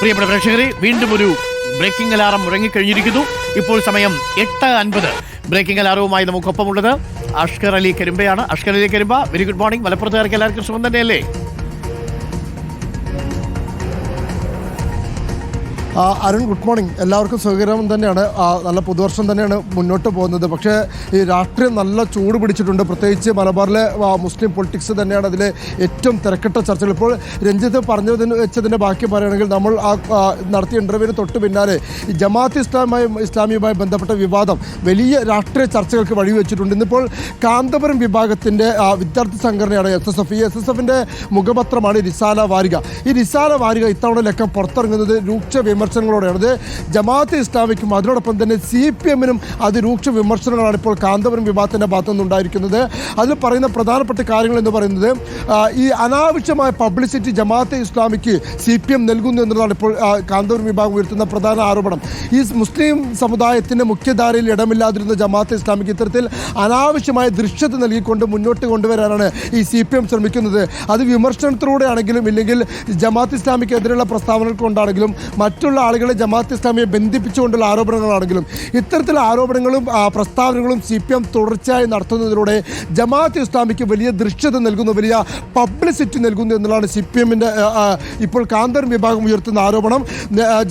പ്രിയപ്പെട്ട പ്രേക്ഷകരെ വീണ്ടും ഒരു ബ്രേക്കിംഗ് അലാറം മുഴങ്ങിക്കഴിഞ്ഞിരിക്കുന്നു ഇപ്പോൾ സമയം എട്ട് അൻപത്. ബ്രേക്കിംഗ് അലാറവുമായി നമുക്കൊപ്പമുള്ളത് Ashkar Ali കരിമ്പയാണ്. Ashkar Ali Karimba very good morning മലപ്പുറത്തുകാർക്ക് എല്ലാവർക്കും സുഖം തന്നെയല്ലേ? Arun good morning. എല്ലാവർക്കും സുഖകരം തന്നെയാണ്. നല്ല പുതുവർഷം തന്നെയാണ് മുന്നോട്ട് പോകുന്നത്. പക്ഷേ ഈ രാഷ്ട്രീയം നല്ല ചൂട് പിടിച്ചിട്ടുണ്ട്. പ്രത്യേകിച്ച് മലബാറിലെ മുസ്ലിം പൊളിറ്റിക്സ് തന്നെയാണ് അതിലെ ഏറ്റവും തിരക്കിട്ട ചർച്ചകൾ. ഇപ്പോൾ രഞ്ജിത്ത് പറഞ്ഞതിന് വെച്ചതിന്റെ ബാക്കി പറയുകയാണെങ്കിൽ നമ്മൾ ആ നടത്തിയ ഇന്റർവ്യൂവിന് തൊട്ട് പിന്നാലെ ഈ ജമാഅത്ത് ഇസ്ലാമായി ഇസ്ലാമിയുമായി ബന്ധപ്പെട്ട വിവാദം വലിയ രാഷ്ട്രീയ ചർച്ചകൾക്ക് വഴിവെച്ചിട്ടുണ്ട് ഇന്നിപ്പോൾ കാന്തപുരം വിഭാഗത്തിന്റെ വിദ്യാർത്ഥി സംഘടനയാണ് എസ് എസ് എഫ് ഈ എസ് എസ് എഫിന്റെ മുഖപത്രമാണ് റിസാല വാരിക. ഈ റിസാല വാരിക ഇത്തവണ ലക്കം പുറത്തിറങ്ങുന്നത് രൂക്ഷ വിമർശനങ്ങളോടെയാണ് ഇത് ജമാഅത്ത് ഇസ്ലാമിക്കും അതിനോടൊപ്പം തന്നെ സി പി എമ്മിനും അതിരൂക്ഷ വിമർശനങ്ങളാണ് ഇപ്പോൾ കാന്തപുരം വിഭാഗത്തിന്റെ ഭാഗത്തു നിന്നുണ്ടായിരിക്കുന്നത് അതിൽ പറയുന്ന പ്രധാനപ്പെട്ട കാര്യങ്ങൾ എന്ന് പറയുന്നത് ഈ അനാവശ്യമായ പബ്ലിസിറ്റി ജമാഅത്തെ ഇസ്ലാമിക്ക് സി പി എം നൽകുന്നു എന്നുള്ളതാണ് ഇപ്പോൾ കാന്തപുരം വിഭാഗം ഉയർത്തുന്ന പ്രധാന ആരോപണം. ഈ മുസ്ലിം സമുദായത്തിന്റെ മുഖ്യധാരയിൽ ഇടമില്ലാതിരുന്ന ജമാഅത്തെ ഇസ്ലാമിക്ക് ഇത്തരത്തിൽ അനാവശ്യമായ ദൃശ്യത നൽകിക്കൊണ്ട് മുന്നോട്ട് കൊണ്ടുവരാനാണ് ഈ സി പി എം ശ്രമിക്കുന്നത്. അത് വിമർശനത്തിലൂടെയാണെങ്കിലും ഇല്ലെങ്കിൽ ജമാഅത്ത് ഇസ്ലാമിക്കെതിരെയുള്ള പ്രസ്താവനകൾ കൊണ്ടാണെങ്കിലും മറ്റുള്ള ആളുകളെ ജമാഅത്ത് ഇസ്ലാമിയെ ബന്ധിപ്പിച്ചുകൊണ്ടുള്ള ആരോപണങ്ങളാണെങ്കിലും ഇത്തരത്തിലുള്ള ആരോപണങ്ങളും പ്രസ്താവനകളും സി പി എം തുടർച്ചയായി നടത്തുന്നതിലൂടെ ജമാഅത്ത് ഇസ്ലാമിക്ക് വലിയ ദൃശ്യത നൽകുന്നു വലിയ പബ്ലിസിറ്റി നൽകുന്നു എന്നുള്ളതാണ് സി പി എമ്മിന്റെ ഇപ്പോൾ കാന്തർ വിഭാഗം ഉയർത്തുന്ന ആരോപണം.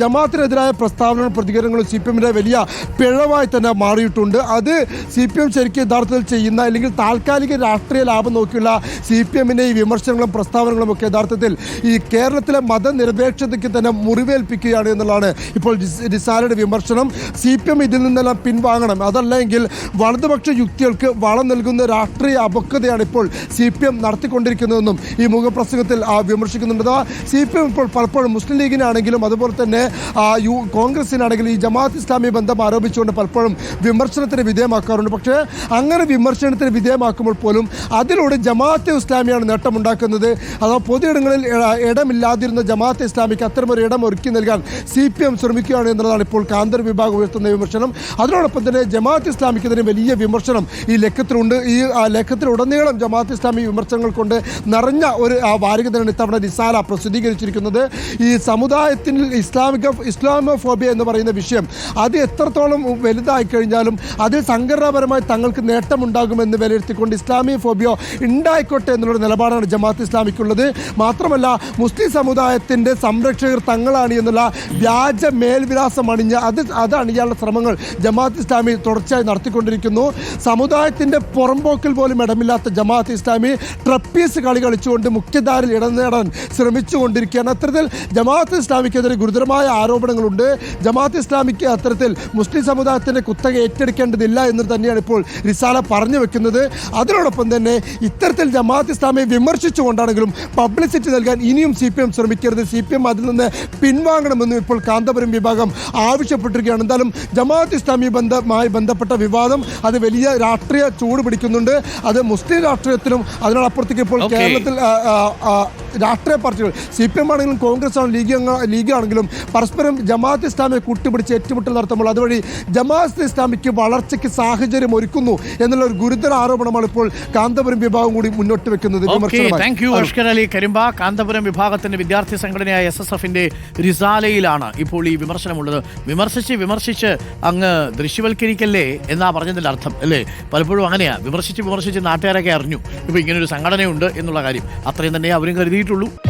ജമാഅത്തിനെതിരായ പ്രസ്താവനകളും പ്രതികരണങ്ങളും സി പി എമ്മിന്റെ വലിയ പിഴവായി തന്നെ മാറിയിട്ടുണ്ട്. അത് സി പി എം ശരിക്കും യഥാർത്ഥത്തിൽ ചെയ്യുന്ന അല്ലെങ്കിൽ താൽക്കാലിക രാഷ്ട്രീയ ലാഭം നോക്കിയുള്ള സി പി എമ്മിന്റെ ഈ വിമർശനങ്ങളും പ്രസ്താവനകളും ഒക്കെ യഥാർത്ഥത്തിൽ ഈ കേരളത്തിലെ മതനിരപേക്ഷതയ്ക്ക് തന്നെ മുറിവേൽപ്പിക്കുകയാണ് എന്നുള്ളതാണ് ഇപ്പോൾ രിസ്- വിമർശനം സി പി എം ഇതിൽ നിന്നെല്ലാം പിൻവാങ്ങണം. അതല്ലെങ്കിൽ വലതുപക്ഷ യുക്തികൾക്ക് വളം നൽകുന്ന രാഷ്ട്രീയ അപക്വതയാണ് ഇപ്പോൾ സി പി എം നടത്തിക്കൊണ്ടിരിക്കുന്നതെന്നും ഈ മുഖപ്രസംഗത്തിൽ വിമർശിക്കുന്നുണ്ട്. സി പി എം ഇപ്പോൾ പലപ്പോഴും മുസ്ലിം ലീഗിനാണെങ്കിലും അതുപോലെ തന്നെ യു കോൺഗ്രസിനാണെങ്കിലും ഈ ജമാഅത്ത് ഇസ്ലാമി ബന്ധം ആരോപിച്ചുകൊണ്ട് പലപ്പോഴും വിമർശനത്തിന് വിധേയമാക്കാറുണ്ട്. പക്ഷേ അങ്ങനെ വിമർശനത്തിന് വിധേയമാക്കുമ്പോൾ പോലും അതിലൂടെ ജമാഅത്തെ ഇസ്ലാമിയാണ് നേട്ടമുണ്ടാക്കുന്നത്. അഥവാ പൊതുയിടങ്ങളിൽ ഇടമില്ലാതിരുന്ന ജമാഅത്തെ ഇസ്ലാമിക്ക് അത്തരമൊരു ഇടം ഒരുക്കി നൽകാൻ സി പി എം ശ്രമിക്കുകയാണ് എന്നുള്ളതാണ് ഇപ്പോൾ കാന്തർ വിഭാഗം ഉയർത്തുന്ന വിമർശനം. അതിനോടൊപ്പം തന്നെ ജമാഅത്ത് ഇസ്ലാമിക്കെതിരെ വലിയ വിമർശനം ഈ ലേഖത്തിലുണ്ട് ഈ ആ, ലേഖത്തിലുടനീളം ജമാഅത്ത് ഇസ്ലാമി വിമർശനങ്ങൾ കൊണ്ട് നിറഞ്ഞ ഒരു ആ, വാരിക തന്നെയാണ് ഇത്തവണ നിസാല പ്രസിദ്ധീകരിച്ചിരിക്കുന്നത്. ഈ സമുദായത്തിൽ ഇസ്ലാമിക ഇസ്ലാമോഫോബിയ എന്ന് പറയുന്ന വിഷയം അത് എത്രത്തോളം വലുതായി കഴിഞ്ഞാലും അതിൽ സംഘടനാപരമായി തങ്ങൾക്ക് നേട്ടമുണ്ടാകുമെന്ന് വിലയിരുത്തിക്കൊണ്ട് ഇസ്ലാമി ഫോബിയോ ഉണ്ടായിക്കോട്ടെ എന്നുള്ള നിലപാടാണ് ജമാഅത്ത് ഇസ്ലാമിക്കുള്ളത്. മാത്രമല്ല മുസ്ലിം സമുദായത്തിന്റെ സംരക്ഷകർ തങ്ങളാണ് എന്നുള്ള വ്യാജ മേൽവിലാസം അണിഞ്ഞ് അത് അതാണ് ഇയാളുടെ ശ്രമങ്ങൾ. ജമാഅത്ത് ഇസ്ലാമി തുടർച്ചയായി നടത്തിക്കൊണ്ടിരിക്കുന്നു. സമുദായത്തിന്റെ പുറമ്പോക്കിൽ പോലും ഇടമില്ലാത്ത ജമാഅത്ത് ഇസ്ലാമി ട്രപ്പീസ് കളി കളിച്ചുകൊണ്ട് മുഖ്യധാരയിൽ ഇടം നേടാൻ ശ്രമിച്ചുകൊണ്ടിരിക്കുകയാണ്. അത്തരത്തിൽ ജമാഅത്ത് ഇസ്ലാമിക്കെതിരെ ഗുരുതരമായ ആരോപണങ്ങളുണ്ട്. ജമാഅത്ത് ഇസ്ലാമിക്ക് അത്തരത്തിൽ മുസ്ലിം സമുദായത്തിന്റെ കുത്തക ഏറ്റെടുക്കേണ്ടതില്ല എന്ന് തന്നെയാണ് ഇപ്പോൾ റിസാല പറഞ്ഞു വെക്കുന്നത്. അതിനോടൊപ്പം തന്നെ ഇത്തരത്തിൽ ജമാഅത്ത് ഇസ്ലാമിയെ വിമർശിച്ചുകൊണ്ടാണെങ്കിലും പബ്ലിസിറ്റി നൽകാൻ ഇനിയും സി പി എം ശ്രമിക്കരുത്. സി പി എം അതിൽ നിന്ന് പിൻവാങ്ങണമെന്നും ഇപ്പോൾ കാന്തപുരം വിഭാഗം ആവശ്യപ്പെട്ടിരിക്കുകയാണ്. എന്തായാലും ജമാഅത്ത് ഇസ്ലാമി ബന്ധമായി ബന്ധപ്പെട്ട വിവാദം അത് വലിയ രാഷ്ട്രീയ ചൂട് പിടിക്കുന്നുണ്ട്. അത് മുസ്ലിം രാഷ്ട്രീയത്തിലും അതിനോടപ്പുറത്തേക്ക് ഇപ്പോൾ കേരളത്തിൽ രാഷ്ട്രീയ പാർട്ടികൾ സി പി എം ആണെങ്കിലും കോൺഗ്രസ് ആണ് ലീഗ് ലീഗ് ആണെങ്കിലും പരസ്പരം ജമാഅത്ത് ഇസ്ലാമിയെ കൂട്ടുപിടിച്ച് ഏറ്റുമുട്ടൽ നടത്തുമ്പോൾ അതുവഴി ജമാഅത്ത് ഇസ്ലാമിക്ക് വളർച്ചയ്ക്ക് സാഹചര്യം ഒരുക്കുന്നു എന്നുള്ള ഒരു ഗുരുതര ആരോപണമാണ് ഇപ്പോൾ കാന്തപുരം വിഭാഗം കൂടി മുന്നോട്ട് വെക്കുന്നത്. താങ്ക് യു അഷ്കർ അലി കരിമ്പ കാന്തപുരം വിഭാഗത്തിന്റെ വിദ്യാർത്ഥി സംഘടനയായ എസ് എസ് എഫിന്റെ റിസാലയിലാണ് ഇപ്പോൾ ഈ വിമർശനമുള്ളത്. വിമർശിച്ച് വിമർശിച്ച് അങ്ങ് ദൃശ്യവൽക്കരിക്കല്ലേ എന്നാ പറഞ്ഞതിന്റെ അർത്ഥം അല്ലേ? പലപ്പോഴും അങ്ങനെയാ. വിമർശിച്ച് വിമർശിച്ച് നാട്ടുകാരൊക്കെ അറിഞ്ഞു. ഇപ്പൊ ഇങ്ങനൊരു സംഘടനയുണ്ട് എന്നുള്ള കാര്യം. അത്രയും തന്നെ അവരും കരുതിയിട്ടുള്ളൂ